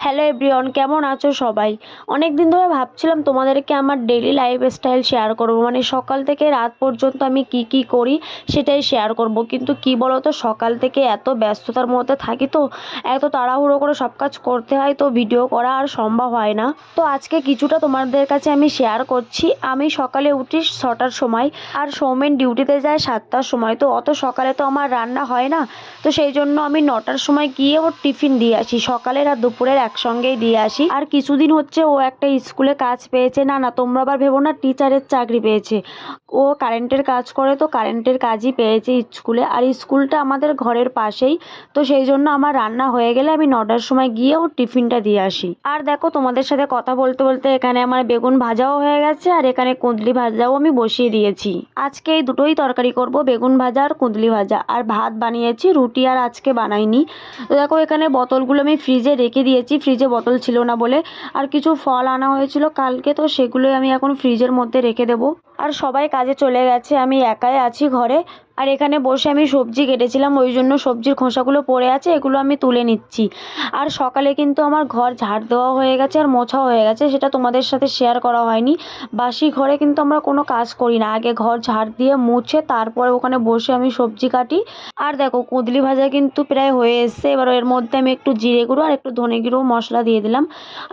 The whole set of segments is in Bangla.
হ্যালো এভরিওয়ান কেমন আছো সবাই? অনেক দিন ধরে ভাবছিলাম তোমাদেরকে আমার ডেলি লাইফ স্টাইল শেয়ার করব। মানে সকাল থেকে রাত পর্যন্ত আমি কি কি করি সেটাই শেয়ার করব। কিন্তু কি বলো তো সকাল থেকে এত ব্যস্ততার মধ্যে থাকি তো, এত তাড়াহুড়ো করে সব কাজ করতে হয় তো ভিডিও করা আর সম্ভব হয় না। তো আজকে কিছুটা তোমাদের কাছে আমি শেয়ার করছি। আমি সকালে উঠি ছটার সময় আর সৌমেন ডিউটিতে যায় সাতটার সময়। তো অত সকালে তো আমার রান্না হয় না। তো সেই জন্য আমি নটার সময় গিয়ে ওর টিফিন দিয়ে আসি। সকালের আর দুপুরের একসঙ্গেই দিয়ে আসি। আর কিছুদিন হচ্ছে ও একটা স্কুলে কাজ পেয়েছে। না না, তোমরা আবার ভেবো না, টিচারের চাকরি পেয়েছে। ও কারেন্টের কাজ করে, তো কারেন্টের কাজই পেয়েছে স্কুলে। আর স্কুলটা আমাদের ঘরের পাশেই, তো সেই জন্য আমার রান্না হয়ে গেলে আমি নটার সময় গিয়ে ওর টিফিনটা দিয়ে আসি। আর দেখো, তোমাদের সাথে কথা বলতে বলতে এখানে আমার বেগুন ভাজাও হয়ে গেছে, আর এখানে কুঁদলি ভাজাও আমি বসিয়ে দিয়েছি। আজকে এই দুটোই তরকারি করব, বেগুন ভাজা আর কুঁদলি ভাজা। আর ভাত বানিয়েছি, রুটি আর আজকে বানাইনি। তো দেখো, এখানে বোতলগুলো আমি ফ্রিজে রেখে দিয়েছি ফ্রিজে বোতল ছিল না বলে আর কিছু ফল আনা হয়েছিল, কালকে তো সেগুলোই আমি এখন ফ্রিজের মধ্যে রেখে দেবো। আর সবাই কাজে চলে গেছে, আমি একাই আছি ঘরে। আর এখানে বসে আমি সবজি কেটেছিলাম, ওই জন্য সবজির খোসাগুলো পড়ে আছে, এগুলো আমি তুলে নিচ্ছি। আর সকালে কিন্তু আমার ঘর ঝাড় দেওয়া হয়ে গেছে আর মোছাও হয়ে গেছে, সেটা তোমাদের সাথে শেয়ার করা হয়নি। বাসি ঘরে কিন্তু আমরা কোনো কাজ করি না, আগে ঘর ঝাড় দিয়ে মুছে তারপরে ওখানে বসে আমি সবজি কাটি। আর দেখো, কুঁদলি ভাজা কিন্তু প্রায় হয়ে এসছে, এবার এর মধ্যে আমি একটু জিরে গুঁড়ো আর একটু ধনে গুঁড়ো মশলা দিয়ে দিলাম।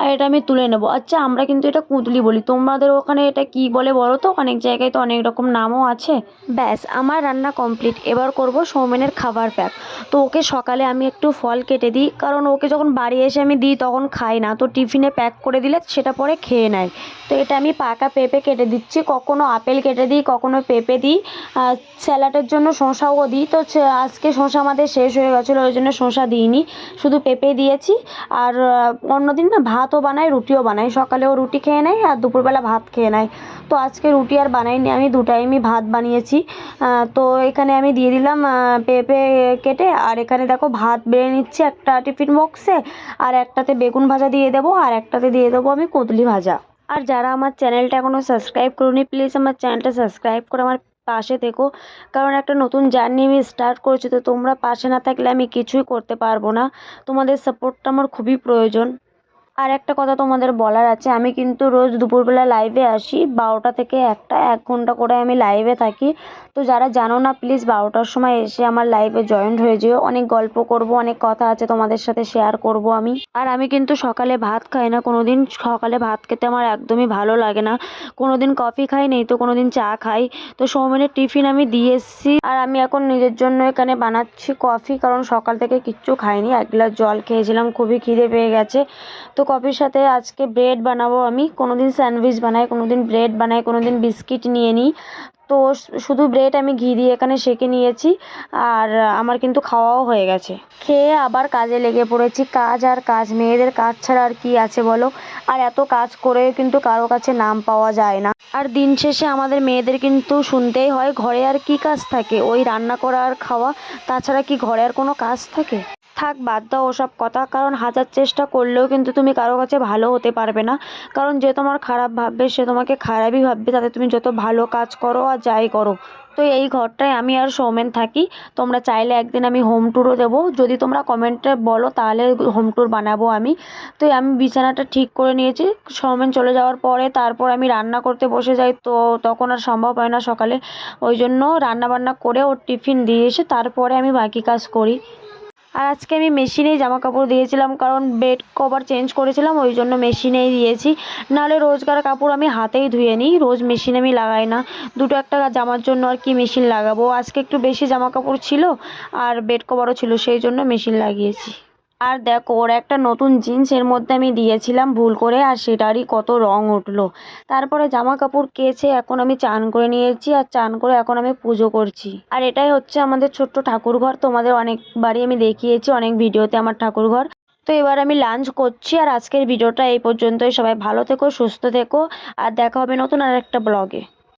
আর এটা আমি তুলে নেব। আচ্ছা আমরা কিন্তু এটা কুঁদলি বলি, তোমাদের ওখানে এটা কি বলে বলো তো? অনেক জায়গায় তো অনেক রকম নামও আছে। ব্যাস, আমার রান্না কমপ্লিট এবার করব সৌমেনের খাবার প্যাক তো ওকে সকালে আমি একটু ফল কেটে দিই, কারণ ওকে যখন বাড়ি এসে আমি দিই তখন খাই না। তো টিফিনে প্যাক করে দিলে সেটা পরে খেয়ে নেয়। তো এটা আমি পাকা পেঁপে কেটে দিচ্ছি, কখনো আপেল কেটে দিই, কখনো পেঁপে দিই। স্যালাডের জন্য শসাও দিই। তো আজকে শসা আমাদের শেষ হয়ে গেছিল, ওই জন্য শসা দিইনি। শুধু পেঁপে দিয়েছি। আর অন্যদিন না ভাতও বানাই রুটিও বানাই সকালেও রুটি খেয়ে নেয় আর দুপুরবেলা ভাত খেয়ে নেয়। তো আজকে রুটি আর বানাইনি। আমি দু টাইমই ভাত বানিয়েছি। তো এখানে আমি দিয়ে দিলাম পেঁপে কেটে। আর এখানে দেখো ভাত বেড়ে নিচ্ছি একটা টিফিন বক্সে আর একটাতে বেগুন ভাজা দিয়ে দেবো, আর একটাতে দিয়ে দেবো আমি কুঁদলি ভাজা। আর যারা আমার চ্যানেলটা এখনও সাবস্ক্রাইব করুনি প্লিজ আমার চ্যানেলটা সাবস্ক্রাইব করে আমার পাশে থেকো। কারণ একটা নতুন জার্নি আমি স্টার্ট করেছি, তো তোমরা পাশে না থাকলে আমি কিছুই করতে পারব না। তোমাদের সাপোর্টটা আমার খুবই প্রয়োজন। আর একটা কথা তোমাদের বলার আছে, আমি কিন্তু রোজ দুপুরবেলা লাইভে আসি, বারোটা থেকে একটা, এক ঘণ্টা করে আমি লাইভে থাকি। তো যারা জানো না প্লিজ বারোটার সময় এসে আমার লাইভে জয়েন্ট হয়ে যেও। অনেক গল্প করব, অনেক কথা আছে তোমাদের সাথে শেয়ার করব আমি। আর আমি কিন্তু সকালে ভাত খাই না কোনো দিন সকালে ভাত খেতে আমার একদমই ভালো লাগে না। কোনো দিন কফি খাই নেই, তো কোনো দিন চা খাই। তো সৌমেনের টিফিন আমি দিয়ে এসেছি। আর আমি এখন নিজের জন্য এখানে বানাচ্ছি কফি কারণ সকাল থেকে কিচ্ছু খাইনি। এক গ্লাস জল খেয়েছিলাম, খুবই খিদে পেয়ে গেছে। তো কফির সাথে আজকে ব্রেড বানাবো আমি। কোনো দিন স্যান্ডউইচ বানাই কোনো দিন ব্রেড বানাই কোনো দিন বিস্কিট নিয়ে নিই। তো শুধু ব্রেড আমি ঘি দিয়ে এখানে সেঁকে নিয়েছি আর আমার কিন্তু খাওয়াও হয়ে গেছে। খেয়ে আবার কাজে লেগে পড়েছি। কাজ আর কাজ, মেয়েদের কাজ ছাড়া আর কি আছে বলো? আর এত কাজ করে কিন্তু কারও কাছে নাম পাওয়া যায় না। আর দিন শেষে আমাদের মেয়েদের কিন্তু শুনতেই হয়, ঘরে আর কি কাজ থাকে? ওই রান্না করা আর খাওয়া, তাছাড়া কি ঘরে আর কোনো কাজ থাকে? থাক, বাদ দাও ওসব কথা। কারণ হাজার চেষ্টা করলেও কিন্তু তুমি কারও কাছে ভালো হতে পারবে না। কারণ যে তোমার খারাপ ভাববে, সে তোমাকে খারাপই ভাববে। তাতে তুমি যত ভালো কাজ করো আর যাই করো। তো এই ঘরটায় আমি আর সৌমেন থাকি। তোমরা চাইলে একদিন আমি হোম ট্যুরও দেবো। যদি তোমরা কমেন্টে বলো, তাহলে হোম ট্যুর বানাবো আমি। তো আমি বিছানাটা ঠিক করে নিয়েছি। সৌমেন চলে যাওয়ার পরে তারপর আমি রান্না করতে বসে যাই। তো তখন আর সম্ভব হয় না সকালে। ওই জন্য রান্না বান্না করে ওর টিফিন দিয়ে এসে তারপরে আমি বাকি কাজ করি। আর আজকে আমি মেশিনেই জামা কাপড় দিয়েছিলাম, কারণ বেড কভার চেঞ্জ করেছিলাম, ওই জন্য মেশিনেই দিয়েছি। নাহলে রোজকার কাপড় আমি হাতেই ধুয়ে নিই, রোজ মেশিন আমি লাগাই না। দুটো একটা জামার জন্য আর কি মেশিন লাগাবো। আজকে একটু বেশি জামা কাপড় ছিল, আর বেড কভারও ছিল, সেই জন্য মেশিন লাগিয়েছি। আর দেখো, ওর একটা নতুন জিন্স এর মধ্যে আমি দিয়েছিলাম, ভুল করে, আর সেটারই কত রং উঠল। তারপরে জামা কাপড় কেচে এখন আমি চান করে নিয়েছি, আর চান করে এখন আমি পুজো করছি। আর এটাই হচ্ছে আমাদের ছোট্ট ঠাকুরঘর, তোমাদের অনেকবারই আমি দেখিয়েছি, অনেক ভিডিওতে আমার ঠাকুরঘর। তো এবার আমি লাঞ্চ করছি, আর আজকের ভিডিওটা এই পর্যন্তই। সবাই ভালো থেকো, সুস্থ থেকো, আর দেখা হবে নতুন আর একটা ব্লগে।